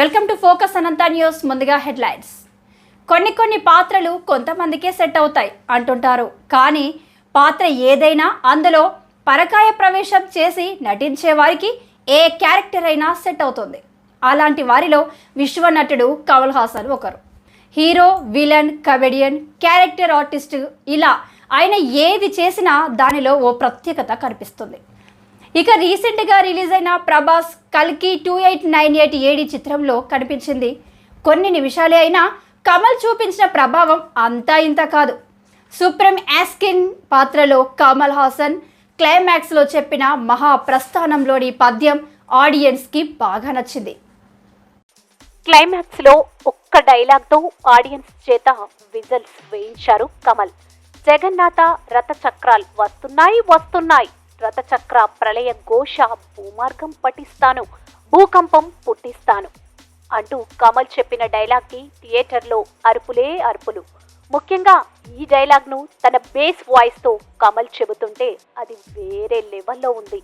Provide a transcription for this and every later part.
Welcome to focus Anantha news ముందుగా headlines. కొన్ని కొన్ని పాత్రలు కొంతమందికే సెట్ అవుతాయి అంటుంటారు. కానీ పాత్ర ఏదైనా అందులో పరకాయ ప్రవేశం చేసి నటించే వారికి ఏ క్యారెక్టర్ అయినా సెట్ అవుతుంది. అలాంటి వారిలో విశ్వ నటుడు కమల్ హాసన్ ఒకరు. Hero villain comedian character artist ఇలా ఆయన ఏది చేసినా దానిలో ఓ ప్రత్యేకత కనిపిస్తుంది. ఇక రీసెంట్గా రిలీజ్ అయిన ప్రభాస్ కల్కి two eight nine eight AD చిత్రంలో కనిపించింది. కొన్ని నిమిషాలే అయినా కమల్ చూపించిన ప్రభావం అంతా ఇంత కాదు. సుప్రీం యాస్కిన్ పాత్రలో కమల్ హాసన్ క్లైమాక్స్లో చెప్పిన మహా ప్రస్థానంలోని పద్యం ఆడియన్స్కి బాగా నచ్చింది. క్లైమాక్స్లో ఒక్క డైలాగ్తో ఆడియన్స్ చేత విజల్స్ వేయించారు కమల్. జగన్నాథ రథ చక్రాలు వస్తున్నాయి వస్తున్నాయి. రథచక్ర ప్రళయ ఘోష భూమార్గం పట్టిస్తాను భూకంపం పుట్టిస్తాను అంటూ కమల్ చెప్పిన డైలాగ్కి థియేటర్లో అరుపులే అరుపులు. ముఖ్యంగా ఈ డైలాగ్ను తన బేస్ వాయిస్తో కమల్ చెబుతుంటే అది వేరే లెవెల్లో ఉంది.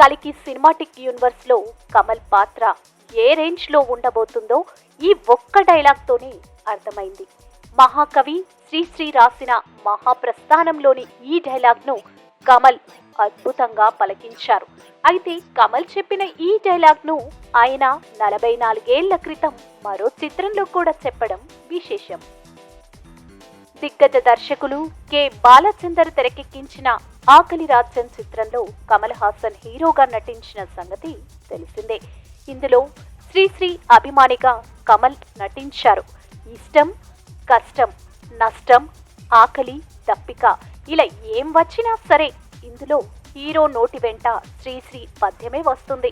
కలికి సినిమాటిక్ యూనివర్స్లో కమల్ పాత్ర ఏ రేంజ్లో ఉండబోతుందో ఈ ఒక్క డైలాగ్తోనే అర్థమైంది. మహాకవి శ్రీశ్రీ రాసిన మహాప్రస్థానంలోని ఈ డైలాగ్ను కమల్ అద్భుతంగా పలకించారు. అయితే కమల్ చెప్పిన ఈ డైలాగ్ను ఆయన నలభై నాలుగేళ్ళ క్రితం మరో చిత్రంలో కూడా చెప్పడం విశేషం. దిగ్గజ దర్శకులు కె. బాలచందర్ తెరకెక్కించిన ఆకలి రాజ్యం చిత్రంలో కమల్ హాసన్ హీరోగా నటించిన సంగతి తెలిసిందే. ఇందులో శ్రీశ్రీ అభిమానిగా కమల్ నటించారు. ఇష్టం కష్టం నష్టం ఆకలి దప్పిక ఇలా ఏం వచ్చినా సరే ఇందులో హీరో నోటి వెంట శ్రీశ్రీ పద్యమే వస్తుంది.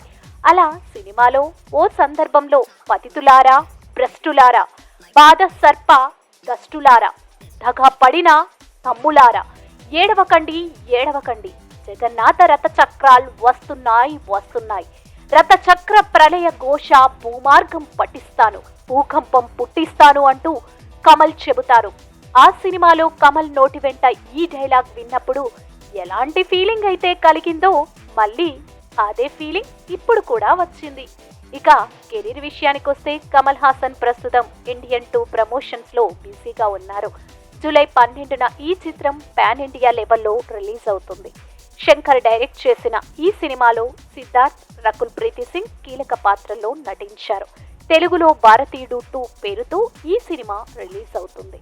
అలా సినిమాలో ఓ సందర్భంలో పతితులారా భ్రష్టులారా బాధ సర్ప దష్టులారా దగా పడిన తమ్ములారా ఏడవకండి ఏడవకండి. జగన్నాథ రథ చక్రాలు వస్తున్నాయి వస్తున్నాయి. రథచక్ర ప్రళయ ఘోష భూమార్గం పట్టిస్తాను భూకంపం పుట్టిస్తాను అంటూ కమల్ చెబుతారు. ఆ సినిమాలో కమల్ నోటి వెంట ఈ డైలాగ్ విన్నప్పుడు ఎలాంటి ఫీలింగ్ అయితే కలిగిందో మళ్ళీ అదే ఫీలింగ్ ఇప్పుడు కూడా వచ్చింది. ఇక కెరీర్ విషయానికి వస్తే కమల్ హాసన్ ప్రస్తుతం ఇండియన్ టూ ప్రమోషన్స్లో బిజీగా ఉన్నారు. జూలై పన్నెండున ఈ చిత్రం పాన్ ఇండియా లెవెల్లో రిలీజ్ అవుతుంది. శంకర్ డైరెక్ట్ చేసిన ఈ సినిమాలో సిద్ధార్థ్ రకుల్ ప్రీతి సింగ్ కీలక పాత్రలో నటించారు. తెలుగులో భారతీయుడు టూ పేరుతో ఈ సినిమా రిలీజ్ అవుతుంది.